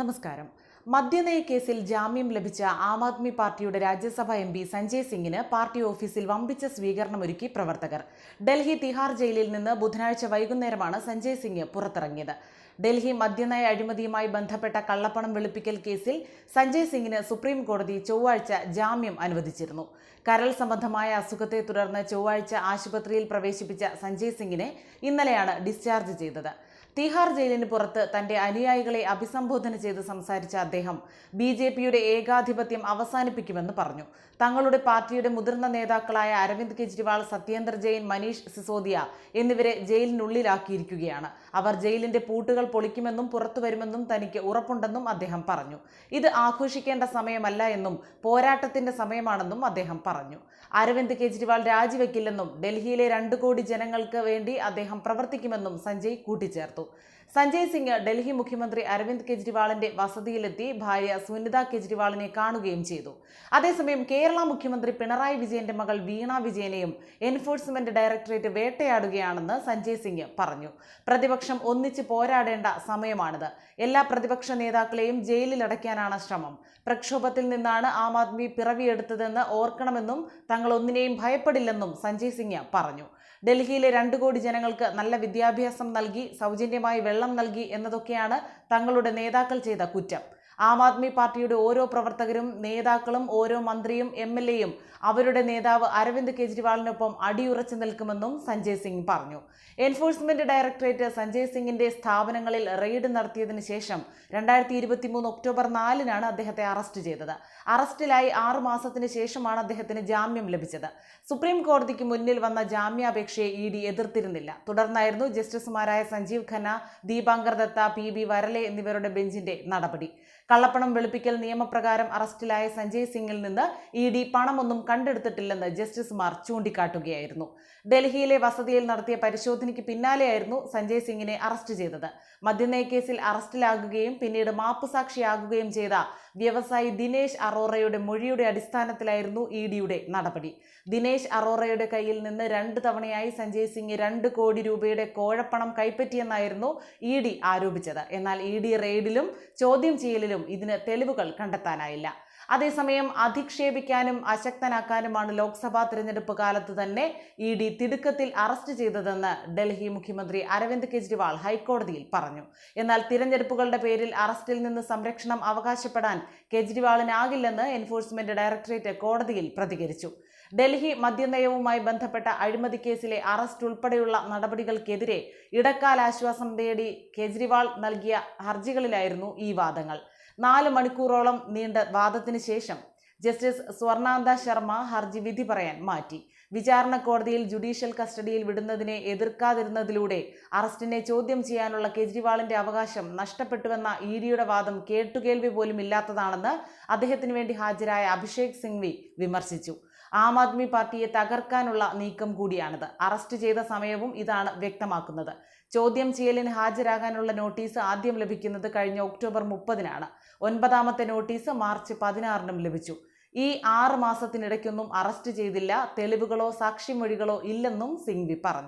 നമസ്കാരം. മദ്യനയ കേസിൽ ജാമ്യം ലഭിച്ച ആം ആദ്മി പാർട്ടിയുടെ രാജ്യസഭ എം പി സഞ്ജയ് സിംഗിന് പാർട്ടി ഓഫീസിൽ വമ്പിച്ച സ്വീകരണമൊരുക്കി പ്രവർത്തകർ. ഡൽഹി തിഹാർ ജയിലിൽ നിന്ന് ബുധനാഴ്ച വൈകുന്നേരമാണ് സഞ്ജയ് സിംഗ് പുറത്തിറങ്ങിയത്. ഡൽഹി മദ്യനയ അഴിമതിയുമായി ബന്ധപ്പെട്ട കള്ളപ്പണം വെളുപ്പിക്കൽ കേസിൽ സഞ്ജയ് സിംഗിന് സുപ്രീം കോടതി ചൊവ്വാഴ്ച ജാമ്യം അനുവദിച്ചിരുന്നു. കരൾ സംബന്ധമായ അസുഖത്തെ തുടർന്ന് ചൊവ്വാഴ്ച ആശുപത്രിയിൽ പ്രവേശിപ്പിച്ച സഞ്ജയ് സിംഗിനെ ഇന്നലെയാണ് ഡിസ്ചാർജ് ചെയ്തത്. തീഹാർ ജയിലിന് പുറത്ത് തന്റെ അനുയായികളെ അഭിസംബോധന ചെയ്ത് സംസാരിച്ച അദ്ദേഹം ബി ജെ പിയുടെ ഏകാധിപത്യം അവസാനിപ്പിക്കുമെന്ന് പറഞ്ഞു. തങ്ങളുടെ പാർട്ടിയുടെ മുതിർന്ന നേതാക്കളായ അരവിന്ദ് കെജ്രിവാൾ സത്യേന്ദർ ജെയിൻ മനീഷ് സിസോദിയ എന്നിവരെ ജയിലിനുള്ളിലാക്കിയിരിക്കുകയാണ്. അവർ ജയിലിന്റെ പൂട്ടുകൾ പൊളിക്കുമെന്നും പുറത്തുവരുമെന്നും തനിക്ക് ഉറപ്പുണ്ടെന്നും അദ്ദേഹം പറഞ്ഞു. ഇത് ആഘോഷിക്കേണ്ട സമയമല്ല എന്നും പോരാട്ടത്തിന്റെ സമയമാണെന്നും അദ്ദേഹം പറഞ്ഞു. അരവിന്ദ് കെജ്രിവാൾ രാജിവെക്കില്ലെന്നും ഡൽഹിയിലെ രണ്ടു കോടി ജനങ്ങൾക്ക് വേണ്ടി അദ്ദേഹം പ്രവർത്തിക്കുമെന്നും സഞ്ജയ് കൂട്ടിച്ചേർത്തു. സഞ്ജയ് സിംഗ് ഡൽഹി മുഖ്യമന്ത്രി അരവിന്ദ് കെജ്രിവാളിന്റെ വസതിയിലെത്തി ഭാര്യ സുനിത കെജ്രിവാളിനെ കാണുകയും ചെയ്തു. അതേസമയം കേരള മുഖ്യമന്ത്രി പിണറായി വിജയന്റെ മകൾ വീണ വിജയനെയും എൻഫോഴ്സ്മെന്റ് ഡയറക്ടറേറ്റ് വേട്ടയാടുകയാണെന്ന് സഞ്ജയ് സിംഗ് പറഞ്ഞു. പ്രതിപക്ഷം ഒന്നിച്ച് പോരാടേണ്ട സമയമാണിത്. എല്ലാ പ്രതിപക്ഷ നേതാക്കളെയും ജയിലിലടയ്ക്കാനാണ് ശ്രമം. പ്രക്ഷോഭത്തിൽ നിന്നാണ് ആം ആദ്മി പിറവിയെടുത്തതെന്ന് ഓർക്കണമെന്നും തങ്ങൾ ഒന്നിനെയും ഭയപ്പെടില്ലെന്നും സഞ്ജയ് സിംഗ് പറഞ്ഞു. ഡൽഹിയിലെ രണ്ടു കോടി ജനങ്ങൾക്ക് നല്ല വിദ്യാഭ്യാസം നൽകി സൗജന്യമായി വെള്ളം നൽകി എന്നതൊക്കെയാണ് തങ്ങളുടെ നേതാക്കൾ ചെയ്ത കുറ്റം ആം ആദ്മി പാർട്ടിയുടെ ഓരോ പ്രവർത്തകരും നേതാക്കളും ഓരോ മന്ത്രിയും എം എൽ എയും അവരുടെ നേതാവ് അരവിന്ദ് കെജ്രിവാളിനൊപ്പം അടിയുറച്ചു നിൽക്കുമെന്നും സഞ്ജയ് സിംഗ് പറഞ്ഞു. എൻഫോഴ്സ്മെന്റ് ഡയറക്ടറേറ്റ് സഞ്ജയ് സിംഗിന്റെ സ്ഥാപനങ്ങളിൽ റെയ്ഡ് നടത്തിയതിന് ശേഷം രണ്ടായിരത്തി ഇരുപത്തി മൂന്ന് ഒക്ടോബർ നാലിനാണ് അദ്ദേഹത്തെ അറസ്റ്റ് ചെയ്തത്. അറസ്റ്റിലായി ആറു മാസത്തിന് ശേഷമാണ് അദ്ദേഹത്തിന് ജാമ്യം ലഭിച്ചത്. സുപ്രീം കോടതിക്ക് മുന്നിൽ വന്ന ജാമ്യാപേക്ഷയെ ഇ ഡി എതിർത്തിരുന്നില്ല. തുടർന്നായിരുന്നു ജസ്റ്റിസുമാരായ സഞ്ജീവ് ഖന്ന ദീപാങ്കർ ദത്ത പി ബി വരലെ എന്നിവരുടെ ബെഞ്ചിന്റെ നടപടി. കള്ളപ്പണം വെളുപ്പിക്കൽ നിയമപ്രകാരം അറസ്റ്റിലായ സഞ്ജയ് സിംഗിൽ നിന്ന് ഇ ഡി പണമൊന്നും കണ്ടെടുത്തിട്ടില്ലെന്ന് ജസ്റ്റിസുമാർ ചൂണ്ടിക്കാട്ടുകയായിരുന്നു. ഡൽഹിയിലെ വസതിയിൽ നടത്തിയ പരിശോധനയ്ക്ക് പിന്നാലെയായിരുന്നു സഞ്ജയ് സിംഗിനെ അറസ്റ്റ് ചെയ്തത്. മദ്യനയ കേസിൽ അറസ്റ്റിലാകുകയും പിന്നീട് മാപ്പുസാക്ഷിയാകുകയും ചെയ്ത വ്യവസായി ദിനേശ് അറോറയുടെ മൊഴിയുടെ അടിസ്ഥാനത്തിലായിരുന്നു ഇ ഡിയുടെ നടപടി. ദിനേശ് അറോറയുടെ കയ്യിൽ നിന്ന് രണ്ട് തവണയായി സഞ്ജയ് സിംഗ് രണ്ട് കോടി രൂപയുടെ കോഴപ്പണം കൈപ്പറ്റിയെന്നായിരുന്നു ഇ ഡി ആരോപിച്ചത്. എന്നാൽ ഇ ഡി റെയ്ഡിലും ചോദ്യം ചെയ്യലിലും ഇതിന് തെളിവുകൾ കണ്ടെത്താനായില്ല. അതേസമയം അധിക്ഷേപിക്കാനും അശക്തനാക്കാനുമാണ് ലോക്സഭാ തിരഞ്ഞെടുപ്പ് കാലത്ത് തന്നെ ഇ ഡി തിടുക്കത്തിൽ അറസ്റ്റ് ചെയ്തതെന്ന് ഡൽഹി മുഖ്യമന്ത്രി അരവിന്ദ് കെജ്രിവാൾ ഹൈക്കോടതിയിൽ പറഞ്ഞു. എന്നാൽ തിരഞ്ഞെടുപ്പുകളുടെ പേരിൽ അറസ്റ്റിൽ നിന്ന് സംരക്ഷണം അവകാശപ്പെടാൻ കെജ്രിവാളിനാകില്ലെന്ന് എൻഫോഴ്സ്മെന്റ് ഡയറക്ടറേറ്റ് കോടതിയിൽ പ്രതികരിച്ചു. ഡൽഹി മദ്യനയവുമായി ബന്ധപ്പെട്ട അഴിമതി കേസിലെ അറസ്റ്റ് ഉൾപ്പെടെയുള്ള നടപടികൾക്കെതിരെ ഇടക്കാലാശ്വാസം തേടി കെജ്രിവാൾ നൽകിയ ഹർജികളിലായിരുന്നു ഈ വാദങ്ങൾ. നാല് മണിക്കൂറോളം നീണ്ട വാദത്തിന് ശേഷം ജസ്റ്റിസ് സ്വർണാന്ത ശർമ്മ ഹർജി വിധി പറയാൻ മാറ്റി. വിചാരണ കോടതിയിൽ ജുഡീഷ്യൽ കസ്റ്റഡിയിൽ വിടുന്നതിനെ എതിർക്കാതിരുന്നതിലൂടെ അറസ്റ്റിനെ ചോദ്യം ചെയ്യാനുള്ള കെജ്രിവാളിന്റെ അവകാശം നഷ്ടപ്പെട്ടുവെന്ന ഇ ഡിയുടെ വാദം കേട്ടുകേൾവി പോലും ഇല്ലാത്തതാണെന്ന് അദ്ദേഹത്തിന് വേണ്ടി ഹാജരായ അഭിഷേക് സിംഗ്വി വിമർശിച്ചു. ആം ആദ്മി പാർട്ടിയെ തകർക്കാനുള്ള നീക്കം കൂടിയാണിത്. അറസ്റ്റ് ചെയ്ത സമയവും ഇതാണ് വ്യക്തമാക്കുന്നത്. ചോദ്യം ചെയ്യലിന് ഹാജരാകാനുള്ള നോട്ടീസ് ആദ്യം ലഭിക്കുന്നത് കഴിഞ്ഞ ഒക്ടോബർ മുപ്പതിനാണ്. ഒൻപതാമത്തെ നോട്ടീസ് മാർച്ച് പതിനാറിനും ലഭിച്ചു. ഈ ആറ് മാസത്തിനിടയ്ക്കൊന്നും അറസ്റ്റ് ചെയ്തില്ല. തെളിവുകളോ സാക്ഷിമൊഴികളോ ഇല്ലെന്നും സിംഗ്വി പറഞ്ഞു.